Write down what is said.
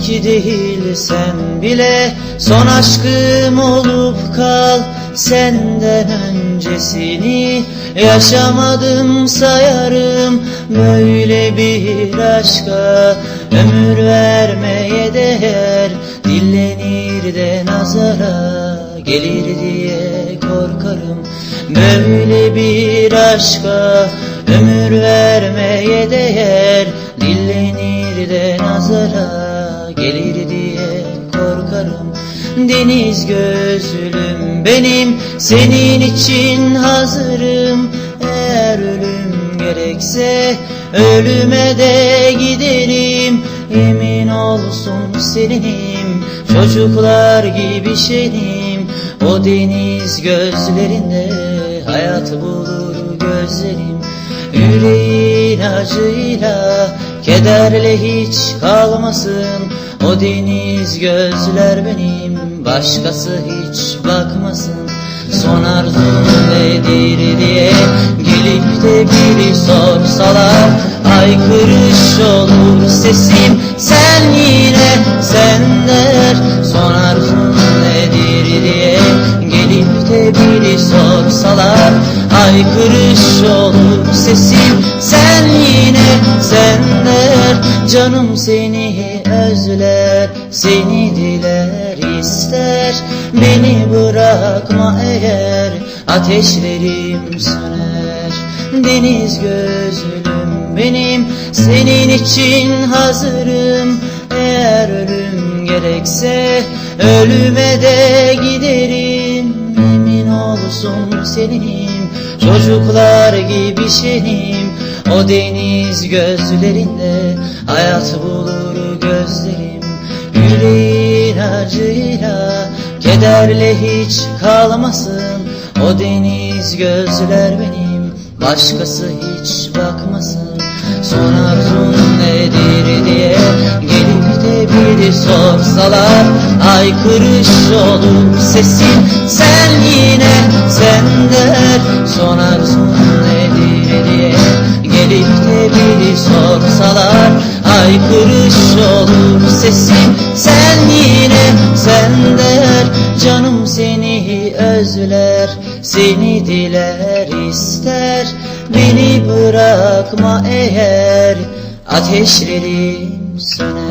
ki değilsen bile. Son aşkım olup kal Senden öncesini. Yaşamadım sayarım Böyle bir aşka. Ömür vermeye değer Dillenir de nazara Gelir diye korkarım. Böyle bir aşka Ömür vermeye değer Dillenir de nazara Gelir diye korkarım. Deniz gözlüm benim Senin için hazırım. Eğer ölüm gerekse Ölüme de giderim. Yemin olsun seninim Çocuklar gibi şenim O deniz gözlerinde Hayat bulur gözlerim. Yüreğin acıyla Kederle hiç kalmasın O deniz gözler benim Başkası hiç bakmasın. Son arzum nedir diye Gelip de biri sorsalar Aykırış olur sesim. Sen yine sen der Son arzum nedir diye Gelip de biri sorsalar Aykırış olur sesim. Sen yine sen der Canım seni özler Seni diler ister. Beni bırakma eğer Ateşlerim söner. Deniz gözlüm benim Senin için hazırım. Eğer ölüm gerekse Ölüme de giderim. Emin olsun seninim Çocuklar gibi şenim O deniz gözlerinde Hayat bulur gözlerim. Yüreğin acıyla Kederle hiç kalmasın O deniz gözler benim Başkası hiç bakmasın. Son arzun nedir diye Biri sorsalar Aykırış olur sesin. Sen yine sen der Son arzun nedir diye Gelip de biri sorsalar Aykırış olur sesin. Sen yine sen der Canım seni özler Seni diler ister. Beni bırakma eğer Ateşlerim söner